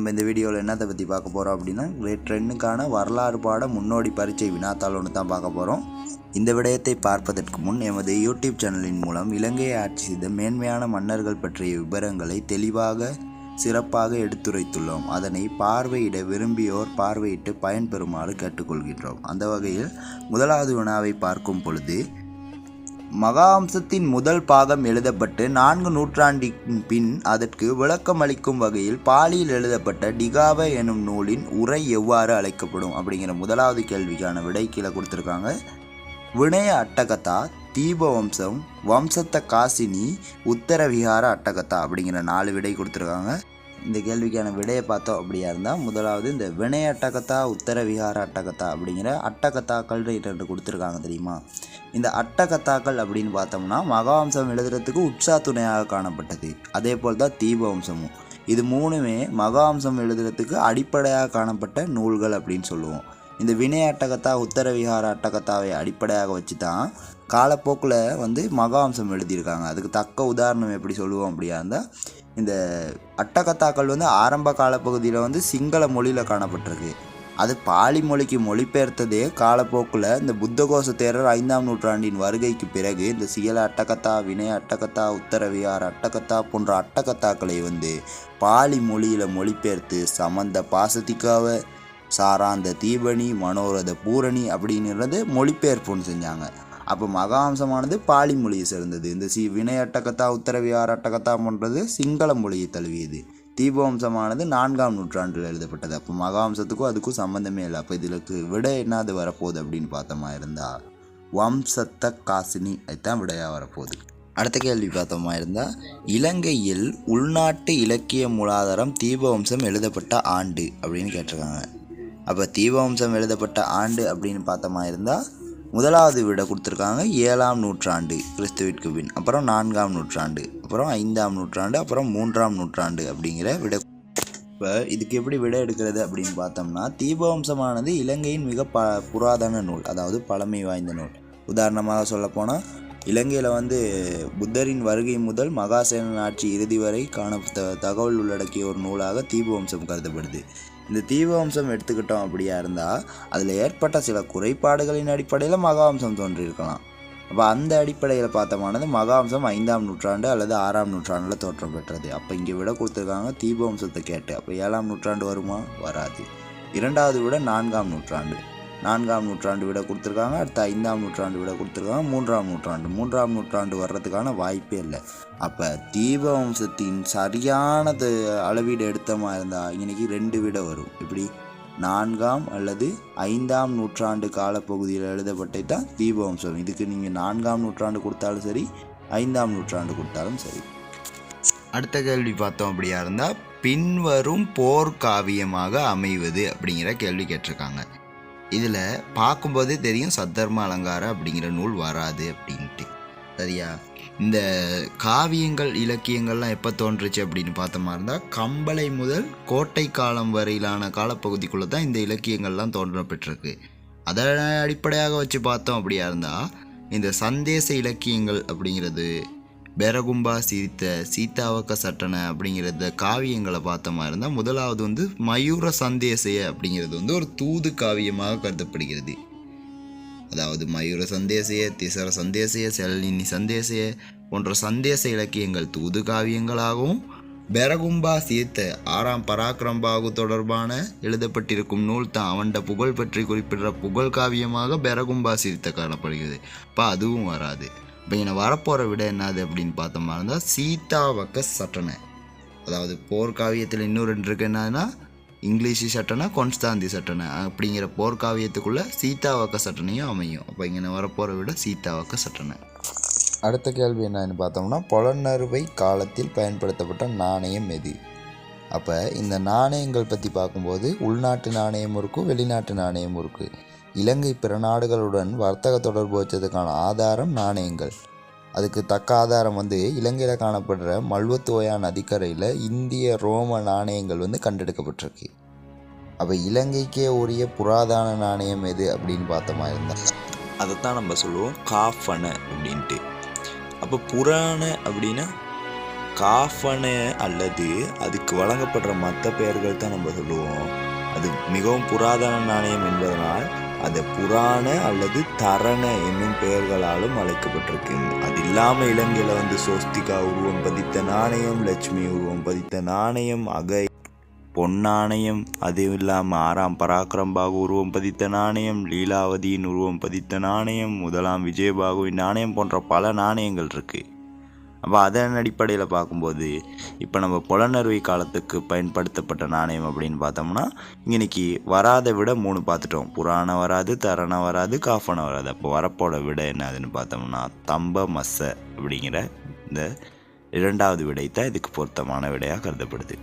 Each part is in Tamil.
நம்ம இந்த வீடியோவில் என்னத்தை பற்றி பார்க்க போகிறோம் அப்படின்னா கிரேட் டென்னுக்கான வரலாறு பாட முன்னோடி பரீட்சை வினாத்தாள் ஒன்று தான் பார்க்க போகிறோம் இந்த விடயத்தை பார்ப்பதற்கு முன் எமது யூடியூப் சேனலின் மூலம் இலங்கையை ஆட்சி செய்த மேன்மையான மன்னர்கள் பற்றிய விவரங்களை தெளிவாக சிறப்பாக எடுத்துரைத்துள்ளோம். அதனை பார்வையிட விரும்பியோர் பார்வையிட்டு பயன்பெறுமாறு கேட்டுக்கொள்கின்றோம். அந்த வகையில் முதலாவது வினாவை பார்க்கும் பொழுது மகாவம்சத்தின் முதல் பாகம் எழுதப்பட்டு நான்கு நூற்றாண்டின் பின் அதற்கு விளக்கம் அளிக்கும் வகையில் பாலியில் எழுதப்பட்ட டிகாவ எனும் நூலின் உரை எவ்வாறு அழைக்கப்படும் அப்படிங்கிற முதலாவது கேள்விக்கான விடை கீழே கொடுத்துருக்காங்க. வினய அட்டகதா தீபவம்சம் வம்சத்த காசினி உத்தரவிகார அட்டகதா அப்படிங்கிற நாலு விடை கொடுத்துருக்காங்க. இந்த கேள்விக்கான விடையை பார்த்தோம் அப்படியா இருந்தால் முதலாவது இந்த வினய அட்டகத்தா உத்தர விகார அட்டகத்தா அப்படிங்கிற அட்டகத்தாக்கள் ரெண்டு கொடுத்துருக்காங்க தெரியுமா? இந்த அட்டகத்தாக்கள் அப்படின்னு பார்த்தோம்னா மகாவம்சம் எழுதுறதுக்கு உற்சா துணையாக காணப்பட்டது. அதே போல் தான் தீபவம்சமும். இது மூணுமே மகாவம்சம் எழுதுறதுக்கு அடிப்படையாக காணப்பட்ட நூல்கள் அப்படின்னு சொல்லுவோம். இந்த வினய அட்டகத்தா உத்தரவிகார அட்டகத்தாவை அடிப்படையாக வச்சு தான் காலப்போக்கில் வந்து மகாவம்சம் எழுதியிருக்காங்க. அதுக்கு தக்க உதாரணம் எப்படி சொல்லுவோம் அப்படியா இருந்தால் இந்த அட்டகத்தாக்கள் வந்து ஆரம்ப காலப்பகுதியில் வந்து சிங்கள மொழியில் காணப்பட்டிருக்கு. அது பாலி மொழிக்கு மொழிபெயர்த்ததே காலப்போக்கில் இந்த புத்தகோச தேரர் ஐந்தாம் நூற்றாண்டின் வருகைக்கு பிறகு இந்த சியல அட்டகத்தா வினய அட்டகத்தா உத்தரவியார் அட்டகத்தா போன்ற அட்டகத்தாக்களை வந்து பாலி மொழியில் மொழிபெயர்த்து சமந்த பாசத்திக்காவ சாராந்த தீபனி மனோரத பூரணி அப்படிங்கிறது மொழிபெயர்ப்புன்னு செஞ்சாங்க. அப்போ மகாம்சமானது பாலி மொழியை சேர்ந்தது. இந்த சி வினய அட்டகத்தா உத்தரவியார் அட்டகத்தா போன்றது சிங்கள மொழியை தழுவியது. தீபவம்சமானது நான்காம் நூற்றாண்டில் எழுதப்பட்டது. அப்போ மகாவம்சத்துக்கும் அதுக்கும் சம்மந்தமே இல்லை. அப்போ இதுக்கு விட என்னது வரப்போகுது அப்படின்னு பார்த்தோமா இருந்தால் வம்சத்த காசினி அதுதான் விடையாக வரப்போகுது. அடுத்த கேள்வி பார்த்தோமா இருந்தால் இலங்கையில் உள்நாட்டு இலக்கிய மூலாதாரம் தீபவம்சம் எழுதப்பட்ட ஆண்டு அப்படின்னு கேட்டிருக்காங்க. அப்போ தீபவம்சம் எழுதப்பட்ட ஆண்டு அப்படின்னு பார்த்தோமா இருந்தால் முதலாவது விட கொடுத்துருக்காங்க ஏழாம் நூற்றாண்டு கிறிஸ்துவிற்கு பின். அப்புறம் நான்காம் நூற்றாண்டு அப்புறம் ஐந்தாம் நூற்றாண்டு அப்புறம் மூன்றாம் நூற்றாண்டு அப்படிங்கிற விட. இப்போ இதுக்கு எப்படி விட எடுக்கிறது அப்படின்னு பார்த்தோம்னா தீபவம்சமானது இலங்கையின் மிக ப புராதன நூல் அதாவது பழமை வாய்ந்த நூல். உதாரணமாக சொல்லப்போனால் இலங்கையில் வந்து புத்தரின் வருகை முதல் மகாசேனன் ஆட்சி இறுதி வரை காண தகவல் உள்ளடக்கிய ஒரு நூலாக தீபவம்சம் கருதப்படுது. இந்த தீபவம்சம் எடுத்துக்கிட்டோம் அப்படியா இருந்தால் அதில் ஏற்பட்ட சில குறைபாடுகளின் அடிப்படையில் மகாவம்சம் தோன்றியிருக்கலாம். அப்போ அந்த அடிப்படையில் பார்த்தோமானது மகாவம்சம் ஐந்தாம் நூற்றாண்டு அல்லது ஆறாம் நூற்றாண்டில் தோற்றம் பெற்றது. அப்போ இங்கே விட கொடுத்துருக்காங்க தீபவம்சத்தை கேட்டு. அப்போ ஏழாம் நூற்றாண்டு வருமா? வராது. இரண்டாவது விட நான்காம் நூற்றாண்டு. நான்காம் நூற்றாண்டு விட கொடுத்துருக்காங்க அடுத்து ஐந்தாம் நூற்றாண்டு விட கொடுத்துருக்காங்க மூன்றாம் நூற்றாண்டு. மூன்றாம் நூற்றாண்டு வர்றதுக்கான வாய்ப்பே இல்லை. அப்போ தீபவம்சத்தின் வம்சத்தின் சரியானது அளவீடு எடுத்தமா இருந்தால் இன்னைக்கு ரெண்டு விட வரும். இப்படி நான்காம் அல்லது ஐந்தாம் நூற்றாண்டு காலப்பகுதியில் எழுதப்பட்டது தான் தீபவம்சம் இதுக்கு நீங்கள் நான்காம் நூற்றாண்டு கொடுத்தாலும் சரி ஐந்தாம் நூற்றாண்டு கொடுத்தாலும் சரி. அடுத்த கேள்வி பார்த்தோம் அப்படியா இருந்தால் பின்வரும் போர்க்காவியமாக அமைவது அப்படிங்கிற கேள்வி கேட்டிருக்காங்க. இதில் பார்க்கும்போதே தெரியும் சத்தர்ம அலங்காரம் அப்படிங்கிற நூல் வராது அப்படின்ட்டு. சரியா? இந்த காவியங்கள் இலக்கியங்கள்லாம் எப்போ தோன்றுச்சு அப்படின்னு பார்த்தோமா இருந்தால் கம்பளை முதல் கோட்டை காலம் வரையிலான காலப்பகுதிக்குள்ளே தான் இந்த இலக்கியங்கள்லாம் தோன்றப்பட்டிருக்கு. அதை அடிப்படையாக வச்சு பார்த்தோம் அப்படியா இருந்தால் இந்த சந்தேச இலக்கியங்கள் அப்படிங்கிறது பெரகும்பா சிரித்த சீதாவக்க சட்டனை அப்படிங்கிறத காவியங்களை பார்த்தோமா இருந்தால் முதலாவது வந்து மயூர சந்தேசைய அப்படிங்கிறது வந்து ஒரு தூது காவியமாக கருதப்படுகிறது. அதாவது மயூர சந்தேசைய திசர சந்தேசைய செல்லினி சந்தேசைய போன்ற சந்தேச இலக்கியங்கள் தூது காவியங்களாகவும் பெரகும்பா சீர்த்த ஆறாம் பராக்கிரம்பாகு தொடர்பான எழுதப்பட்டிருக்கும் நூல் தான் அவன்ட புகழ் பற்றி குறிப்பிடுற புகழ் காவியமாக பெரகும்பா சீர்த்த காணப்படுகிறது. அப்போ அதுவும் வராது. இப்போ இங்கே வரப்போகிற விட என்னது அப்படின்னு பார்த்தோமா இருந்தால் சீதாவக்க சட்டனை. அதாவது போர்க்காவியத்தில் இன்னும் ரெண்டு இருக்கு. என்னதுன்னா இங்கிலீஷ் சட்டனை கொன்ஸ்தாந்தி சட்டனை. அப்படிங்கிற போர்க்காவியத்துக்குள்ளே சீதாவக்க சட்டனையும் அமையும். அப்போ இங்கே வரப்போகிற விட சீதாவக்க சட்டனை. அடுத்த கேள்வி என்னன்னு பார்த்தோம்னா புலனறுவை காலத்தில் பயன்படுத்தப்பட்ட நாணயம் எது? அப்போ இந்த நாணயங்கள் பற்றி பார்க்கும்போது உள்நாட்டு நாணயமும் இருக்கும் வெளிநாட்டு நாணயமும் இருக்குது இலங்கை பிற நாடுகளுடன் வர்த்தக தொடர்பு வச்சதுக்கான ஆதாரம் நாணயங்கள். அதுக்கு தக்க ஆதாரம் வந்து இலங்கையில் காணப்படுற மல்வத்தோயா நதிக்கரையில் இந்திய ரோம நாணயங்கள் வந்து கண்டெடுக்கப்பட்டிருக்கு. அப்போ இலங்கைக்கே உரிய புராதன நாணயம் எது அப்படின்னு பார்த்தோமா இருந்தால் அதைத்தான் நம்ம சொல்லுவோம் காஃபன அப்படின்ட்டு. அப்போ புராண அப்படின்னா காஃபன அல்லது அதுக்கு வழங்கப்படுற மற்ற பெயர்கள் தான் நம்ம சொல்லுவோம். அது மிகவும் புராதன நாணயம் என்பதனால் அது புராண அல்லது தரண என்னும் பெயர்களாலும் அழைக்கப்பட்டிருக்கு அது இல்லாமல் இலங்கையில் வந்து சோஸ்திகா உருவம் பதித்த நாணயம் லட்சுமி உருவம் பதித்த நாணயம் அகை பொன்னாணயம் அதுவும் இல்லாமல் ஆறாம் பராக்கிரம்பாகு உருவம் பதித்த நாணயம் லீலாவதியின் உருவம் பதித்த நாணயம் முதலாம் விஜயபாகுவின் நாணயம் போன்ற பல நாணயங்கள் இருக்குது அப்போ அதன் அடிப்படையில் பார்க்கும்போது இப்போ நம்ம புலனறுவை காலத்துக்கு பயன்படுத்தப்பட்ட நாணயம் அப்படின்னு பார்த்தோம்னா இன்னைக்கு வராத விட மூணு பார்த்துட்டோம். புராணம் வராது தரண வராது காஃபன வராது. அப்போ வரப்போட விட என்னதுன்னு பார்த்தோம்னா தம்ப மஸ்ஸ அப்படிங்கிற இந்த இரண்டாவது விடை தான் இதுக்கு பொருத்தமான விடையாக கருதப்படுது.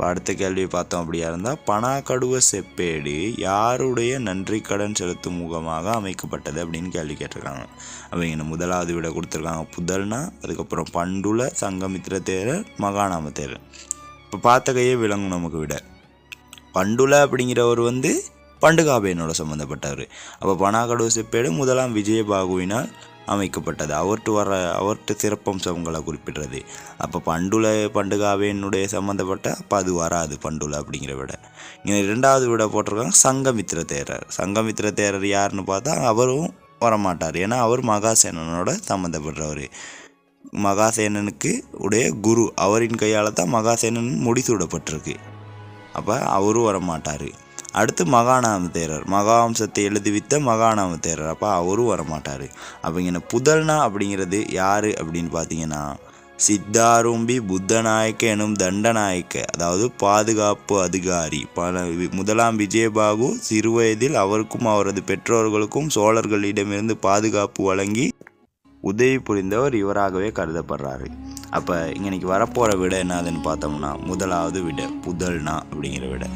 அடுத்த கேள்வி பார்த்தோம் அப்படியா இருந்தால் பணாக்கடுவ செப்பேடு யாருடைய நன்றி கடன் செலுத்தும் முகமாக அமைக்கப்பட்டது அப்படின்னு கேள்வி கேட்டிருக்காங்க. அவங்க முதலாவது விட கொடுத்துருக்காங்க. புதல்னா அதுக்கப்புறம் பண்டுல சங்கமித்திர தேரர் மகாநாம தேரர். இப்போ பார்த்த கையே விளங்கும் நமக்கு விட. பண்டுல அப்படிங்கிறவர் வந்து பண்டுகாபேனோட சம்மந்தப்பட்டவர் அப்போ பணாக்கடுவ செப்பேடு முதலாம் விஜயபாகுவினால் அமைக்கப்பட்டது. அவர்கிட்ட வர அவர்கிட்ட சிறப்பம்சங்களை குறிப்பிடுறது. அப்போ பண்டுல பண்டுகாவேனுடைய சம்மந்தப்பட்ட அப்போ அது வராது பண்டுல அப்படிங்கிற விட. இங்கே ரெண்டாவது விட போட்டிருக்காங்க சங்கமித்திர தேரர். சங்கமித்திர தேரர் யாருன்னு பார்த்தா அவரும் வரமாட்டார். ஏன்னா அவர் மகாசேனனோட சம்மந்தப்படுறவர் மகாசேனனுக்கு உடைய குரு. அவரின் கையால் தான் மகாசேனன் முடிசூடப்பட்டிருக்கு. அப்போ அவரும் வரமாட்டார். அடுத்து மகாநாம தேரர் மகாவம்சத்தை எழுதுவித்த மகாநாம தேரர் அப்போ அவரும் வரமாட்டார். அப்போ இங்கே புதல்னா அப்படிங்கிறது யார் அப்படின்னு பார்த்தீங்கன்னா சித்தாரும்பி புத்தநாயக்க எனும் தண்டநாயக்க அதாவது பாதுகாப்பு அதிகாரி. பல முதலாம் விஜயபாகு சிறுவயதில் அவருக்கும் அவரது பெற்றோர்களுக்கும் சோழர்களிடமிருந்து பாதுகாப்பு வழங்கி உதவி புரிந்தவர் இவராகவே கருதப்படுறாரு. அப்போ இன்னைக்கு வரப்போகிற விட என்னதுன்னு பார்த்தோம்னா முதலாவது விட புதல்னா அப்படிங்கிற விட.